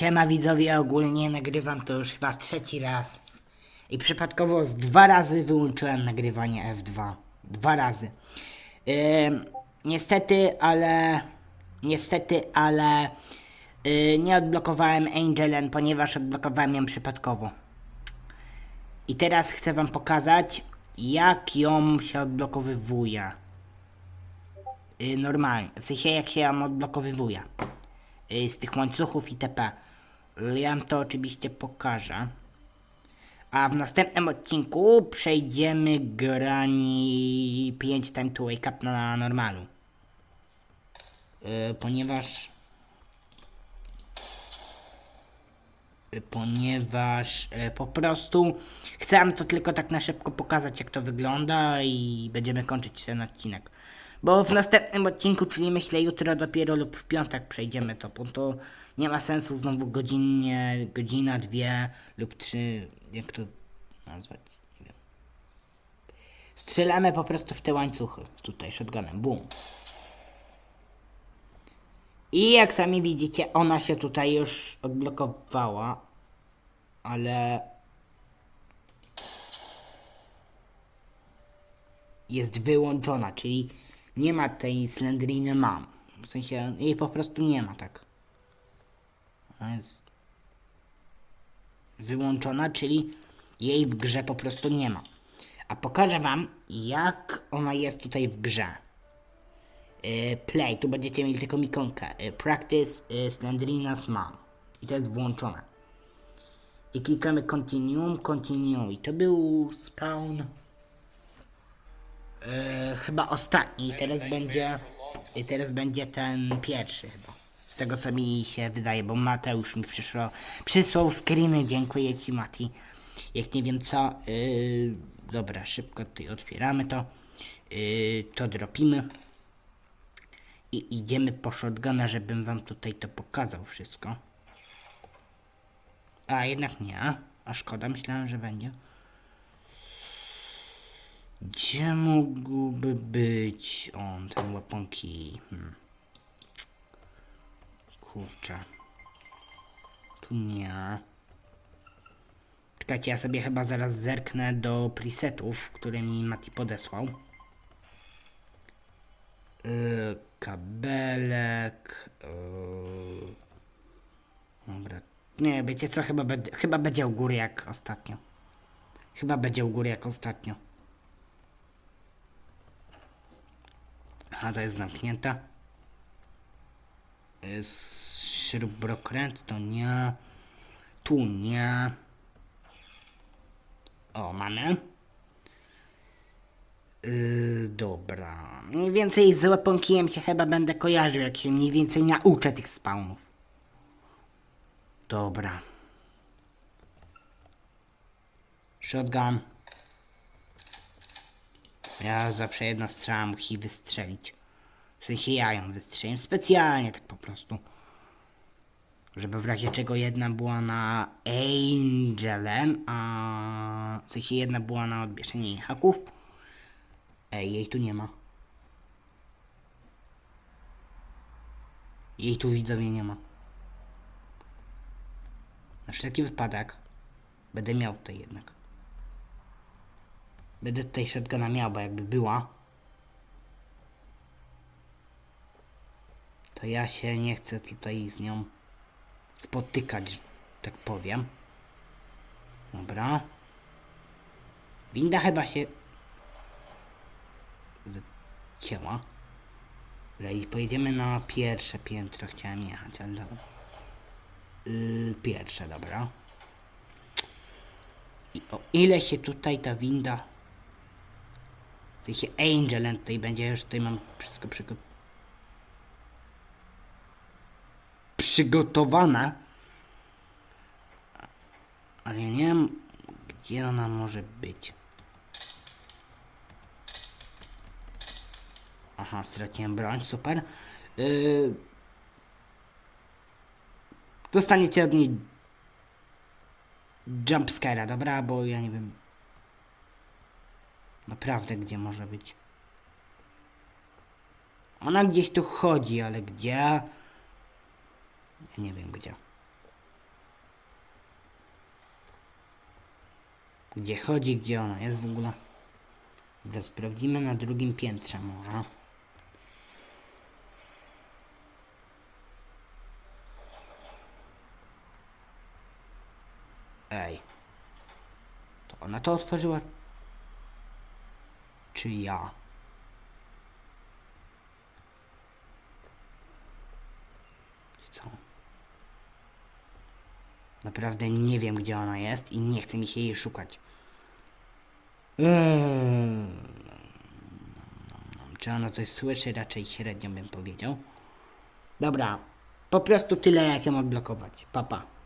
Siema widzowie, ogólnie nagrywam to już chyba trzeci raz. I przypadkowo z dwa razy wyłączyłem nagrywanie F2. Dwa razy. Ym, niestety, ale... Niestety, ale... y, nie odblokowałem Angelen, ponieważ odblokowałem ją przypadkowo. I teraz chcę wam pokazać, jak ją się odblokowywuje. Y, normalnie, w sensie jak się ją odblokowywuje y, z tych łańcuchów itp. Wam to oczywiście pokażę. A w następnym odcinku przejdziemy grani 5 time to wake up na normalu. Y, ponieważ y, ponieważ y, po prostu chcę to tylko tak na szybko pokazać jak to wygląda i będziemy kończyć ten odcinek. Bo w następnym odcinku, czyli myślę jutro dopiero lub w piątek przejdziemy to, bo to nie ma sensu znowu godzinnie, godzina, dwie lub trzy, jak to nazwać, nie wiem. Strzelamy po prostu w te łańcuchy, tutaj shotgunem, bum. I jak sami widzicie, ona się tutaj już odblokowała, ale jest wyłączona, czyli nie ma tej slendriny mam. W sensie jej po prostu nie ma tak. Ona jest wyłączona, czyli jej w grze po prostu nie ma. A pokażę wam, jak ona jest tutaj w grze. Y, play, tu będziecie mieli tylko ikonkę. Y, practice y, Slendrinas mam. I to jest włączone. I klikamy continue, continue. I to był spawn. E, chyba ostatni teraz będzie i teraz będzie ten pierwszy chyba. Z tego co mi się wydaje, bo Mateusz mi przyszło, przysłał screeny, dziękuję ci Mati. Jak nie wiem co, yy, dobra, szybko tutaj otwieramy to, yy, to dropimy i idziemy po shotguna, żebym wam tutaj to pokazał wszystko. A jednak nie, a szkoda, myślałem, że będzie. Gdzie mógłby być on, ten łaponki? Hmm. Kurczę. Tu nie. Czekajcie, ja sobie chyba zaraz zerknę do presetów, które mi Mati podesłał. Yy, kabelek. Yy. Dobra. Nie, wiecie co? Chyba, be- chyba będzie u góry jak ostatnio. Chyba będzie u góry jak ostatnio. A to jest zamknięta. Śrubokręt, to nie. Tu nie. O, mamy. Yy, dobra. Mniej więcej z łaponkijem się chyba będę kojarzył, jak się mniej więcej nauczę tych spawnów. Dobra. Shotgun. Ja zawsze jedna strzała musi wystrzelić. W sensie ja ją wystrzeliłem specjalnie, tak po prostu. Żeby w razie czego jedna była na Angelem, a w sensie jedna była na odbierzenie jej haków. Ej, jej tu nie ma. Jej tu widzowie nie ma. Na wszelki wypadek będę miał tutaj jednak. Będę tutaj shotguna miał, bo jakby była, to ja się nie chcę tutaj z nią spotykać, tak powiem. Dobra. Winda chyba się zacięła. I pojedziemy na pierwsze piętro. Chciałem jechać, ale... Yy, pierwsze, dobra. I o ile się tutaj ta winda w sensie Angelem tutaj będzie, już tutaj mam wszystko przygo przygotowane. Ale ja nie wiem, gdzie ona może być. Aha, straciłem broń, super. Yy... Dostaniecie od niej jumpscare'a, dobra? Bo ja nie wiem, Naprawdę gdzie może być? Ona gdzieś tu chodzi, ale gdzie? Ja nie wiem gdzie. Gdzie chodzi, gdzie ona jest w ogóle? Dobra, sprawdzimy na drugim piętrze może. Ej. To ona to otworzyła czy ja? Co? Naprawdę nie wiem, gdzie ona jest i nie chce mi się jej szukać. Eee. Czy ona coś słyszy? Raczej średnio bym powiedział. Dobra, po prostu tyle, jak ją odblokować. Papa. Pa.